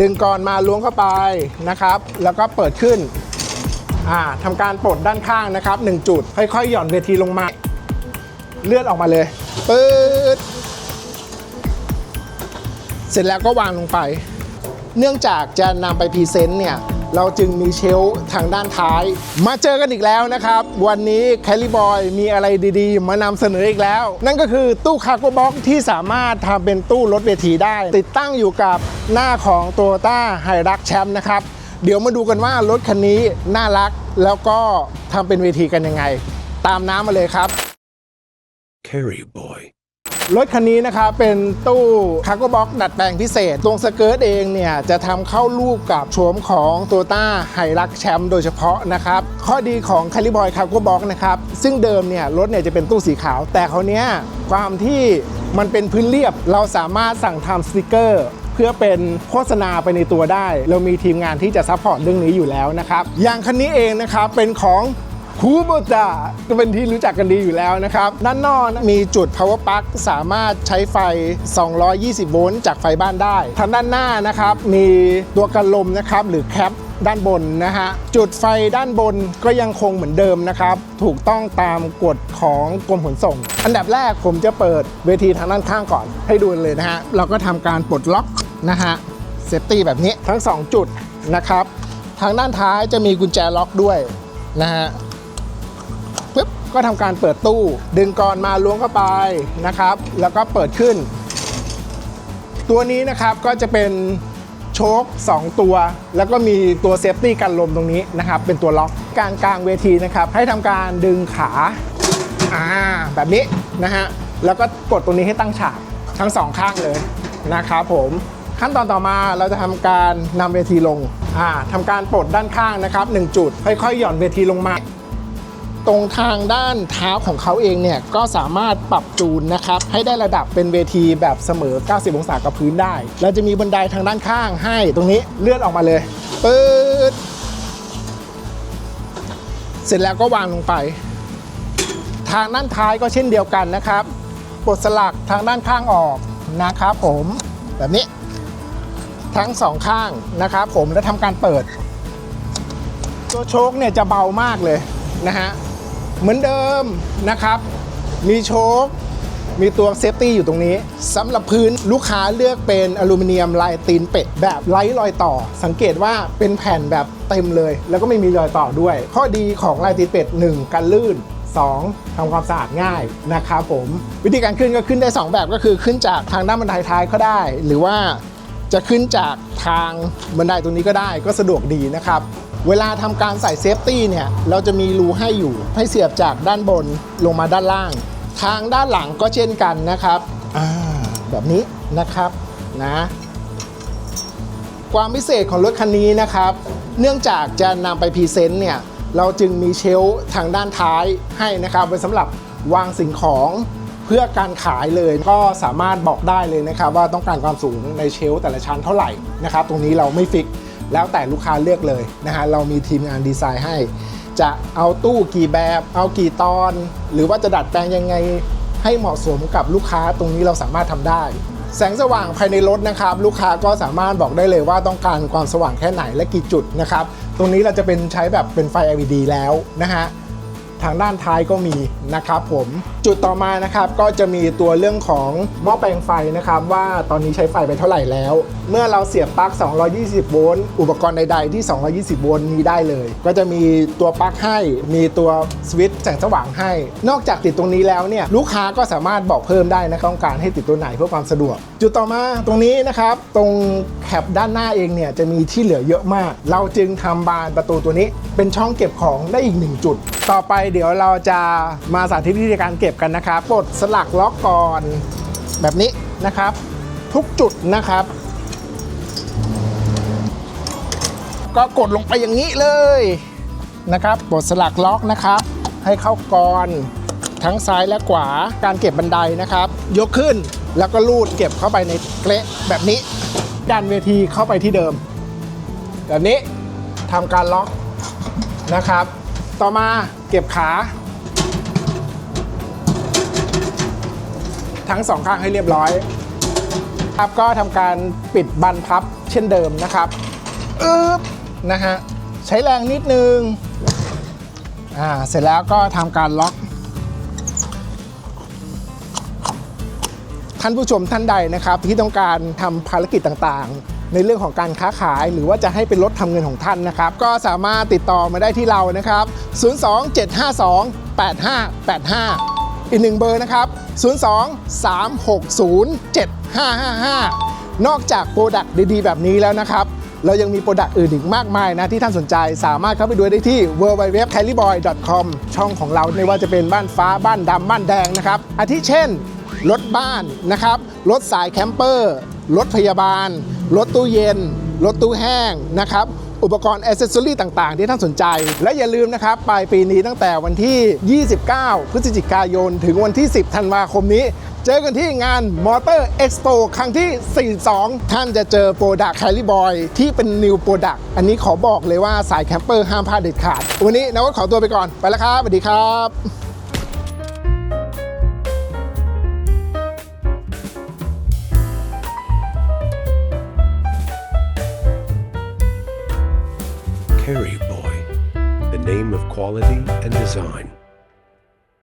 ดึงก่อนมาล้วงเข้าไปนะครับ แล้วก็เปิดขึ้นอ่าทำการปลดด้านข้างนะครับ 1 จุด ค่อยๆ หย่อนเวทีลงมา เลือดออกมาเลยปื๊ดเสร็จแล้วก็วางลงไป เนื่องจากจะนำไปพรีเซนต์เนี่ย เราจึงมีเชลทางด้านท้าย มาเจอกันอีกแล้วนะครับ วันนี้แคลิบอยมีอะไรดีๆ มานำเสนออีกแล้ว นั่นก็คือตู้คาร์โกบ็อกที่สามารถทำเป็นตู้รถเวทีได้ ติดตั้งอยู่กับหน้าของ t o y o ต้าไฮรักแชมป์นะครับ เดี๋ยวมาดูกันว่ารถคันนี้น่ารักแล้วก็ทำเป็นเวทีกันยังไง ตามน้ำมาเลยครับ Carry Boy. รถคันนี้นะครับเป็นตู้คาร์โกบ็อกดัดแปลงพิเศษ ตรงสเกิร์ตเองเนี่ย จะทำเข้ารูปกับโฉมของโตต้าไฮรักแชมป์โดยเฉพาะนะครับ ข้อดีของคาริบอยคาร์โกบ็อกนะครับ ซึ่งเดิมเนี่ย รถเนี่ยจะเป็นตู้สีขาว แต่เขาวเนี้ยความที่มันเป็นพื้นเรียบเราสามารถสั่งทำสติกเกอร์เพื่อเป็นโฆษณาไปในตัวได้ เรามีทีมงานที่จะซัพพอร์ตเรื่องนี้อยู่แล้วนะครับ อย่างคันนี้เองนะครับ เป็นของ คูโบตาก็เป็นที่รู้จักกันดีอยู่แล้วนะครับ ด้านนอกนะมีจุด power plug สามารถใช้ไฟ 220 โวลต์จากไฟบ้านได้ ทางด้านหน้านะครับ มีตัวกันลมนะครับ หรือแคปด้านบนนะฮะ จุดไฟด้านบนก็ยังคงเหมือนเดิมนะครับ ถูกต้องตามกฎของกรมขนส่ง อันดับแรกผมจะเปิดเวทีทางด้านข้างก่อน ให้ดูเลยนะฮะ เราก็ทำการปลดล็อกนะฮะเซฟตี้แบบนี้ทั้ง 2 จุดนะครับ ทางด้านท้ายจะมีกุญแจล็อกด้วยนะฮะ ก็ทำการเปิดตู้ ดึงกรอนมาล้วงเข้าไปนะครับ แล้วก็เปิดขึ้น ตัวนี้นะครับก็จะเป็นโชค2 ตัว แล้วก็มีตัวเซฟตี้กันลมตรงนี้นะครับ เป็นตัวล็อกกลางกลางเวทีนะครับ ให้ทำการดึงขาอ่าแบบนี้นะฮะแล้วก็กดตรงนี้ให้ตั้งฉากทั้งสองข้างเลยนะครับผมขั้นตอนต่อมาเราจะทำการนำเวทีลงอ่าทำการปลดด้านข้างนะครับ 1 จุด ค่อยๆ หย่อนเวทีลงมา ตรงทางด้านเท้าของเขาเองเนี่ยก็สามารถปรับจูนนะครับให้ได้ระดับเป็นเวทีแบบเสมอ 90 องศากับพื้นได้ เราจะมีบันไดทางด้านข้างให้ตรงนี้เลื่อนออกมาเลยปื๊ดเสร็จแล้วก็วางลงไป ทางด้านท้ายก็เช่นเดียวกันนะครับปลดสลักทางด้านข้างออกนะครับผมแบบนี้ ทั้งสองข้างนะครับผมแล้วทำการเปิด ตัวโชคเนี่ยจะเบามากเลยนะฮะ เหมือนเดิมนะครับ มีโชคมีตัวเซฟตี้อยู่ตรงนี้สำหรับพื้นลูกค้าเลือกเป็นอลูมิเนียมลายตีนเป็ดแบบไร้รอยต่อ สังเกตว่าเป็นแผ่นแบบเต็มเลย แล้วก็ไม่มีรอยต่อด้วย ข้อดีของลายตีนเป็ด 1. กันลื่น 2. ทำความสะอาดง่ายนะครับผม วิธีการขึ้นก็ขึ้นได้ 2 แบบก็คือขึ้นจากทางด้านบันไดท้ายก็ได้ หรือว่าจะขึ้นจากทางบันไดตรงนี้ก็ได้ก็สะดวกดีนะครับ เวลาทำการใส่เซฟตี้เนี่ยเราจะมีรูให้อยู่ ให้เสียบจากด้านบนลงมาด้านล่าง ทางด้านหลังก็เช่นกันนะครับแบบนี้นะครับนะความพิเศษของรถคันนี้นะครับ เนื่องจากจะนำไปพรีเซนต์เนี่ยเราจึงมีเชลฟ์ทางด้านท้ายให้นะครับไว้สำหรับวางสิ่งของเพื่อการขายเลยก็สามารถบอกได้เลยนะครับ ว่าต้องการความสูงในเชลฟ์แต่ละชั้นเท่าไหร่นะครับ ตรงนี้เราไม่ฟิก แล้วแต่ลูกค้าเลือกเลยนะฮะเรามีทีมงานดีไซน์ให้ จะเอาตู้กี่แบบ เอากี่ตอน หรือว่าจะดัดแปลงยังไงให้เหมาะสมกับลูกค้าตรงนี้เราสามารถทำได้ แสงสว่างภายในรถนะครับ ลูกค้าก็สามารถบอกได้เลยว่าต้องการความสว่างแค่ไหนและกี่จุดนะครับ ตรงนี้เราจะเป็นใช้แบบเป็นไฟ LED แล้วนะฮะ ทางด้านท้ายก็มีนะครับผมจุดต่อมานะครับก็จะมีตัวเรื่องของหม้อแปลงไฟนะครับว่าตอนนี้ใช้ไฟไปเท่าไหร่แล้ว เมื่อเราเสียบปลั๊ก 220 โวลต์อุปกรณ์ใด ๆ ที่ 220 โวลต์มีได้เลย ก็จะมีตัวปลั๊กให้มีตัวสวิตช์แสงสว่างให้ นอกจากติดตรงนี้แล้วเนี่ยลูกค้าก็สามารถบอกเพิ่มได้นะต้องการให้ติดตัวไหนเพื่อความสะดวก จุดต่อมาตรงนี้นะครับตรงแคปด้านหน้าเองเนี่ยจะมีที่เหลือเยอะมาก เราจึงทำบานประตูตัวนี้เป็นช่องเก็บของได้อีกหนึ่งจุด ต่อไปเดี๋ยวเราจะมาสาธิตวิธีการเก็บกันนะครับปลดสลักล็อกก่อนแบบนี้นะครับ ทุกจุดนะครับ ก็กดลงไปอย่างนี้เลยนะครับปลดสลักล็อกนะครับ ให้เข้ากรทั้งซ้ายและขวาการเก็บบันไดนะครับ ยกขึ้นแล้วก็ลูดเก็บเข้าไปในเกละแบบนี้ดันเวทีเข้าไปที่เดิม แบบนี้ทำการล็อกนะครับ ต่อมาเก็บขา ทั้งสองข้างให้เรียบร้อยครับก็ทำการปิดบันพับเช่นเดิมนะครับอึ๊บนะฮะใช้แรงนิดนึงอ่าเสร็จแล้วก็ทำการล็อก ท่านผู้ชมท่านใดนะครับที่ต้องการทำภารกิจต่างๆ ในเรื่องของการค้าขายหรือว่าจะให้เป็นรถทำเงินของท่านนะครับ ก็สามารถติดต่อมาได้ที่เรานะครับ 027528585 อีกหนึ่งเบอร์นะครับ 023607555 นอกจากโปรดักต์ดีๆ แบบนี้แล้วนะครับ เรายังมีโปรดักต์อื่นอีกมากมายนะที่ท่านสนใจสามารถเข้าไปดูได้ที่ www.caliboy.com ช่องของเราไม่ว่าจะเป็นบ้านฟ้าบ้านดำบ้านแดงนะครับอาทิเช่น รถบ้านนะครับ รถสายแคมเปอร์ รถพยาบาล รถตู้เย็น รถตู้แห้งนะครับ อุปกรณ์อ c เซสซอรี่ต่าง ๆ ที่ท่านสนใจ และอย่าลืมนะครับ ปลายปีนี้ตั้งแต่วันที่ 29 พฤศจิกายน ถึงวันที่ 10 ธันวาคมนี้ เจอกันที่งาน Motor Expo ครั้งที่ 42 ท่านจะเจอโปรดักต์แคลิบอยที่เป็นนิวโปรดักต์อันนี้ขอบอกเลยว่าสายแคมเปอร์ห้ามพลาดเด็ดขาด วันนี้นวัดขอตัวไปก่อนไปแล้วครับสวัสดีครับ Carry Boy, the name of quality and design.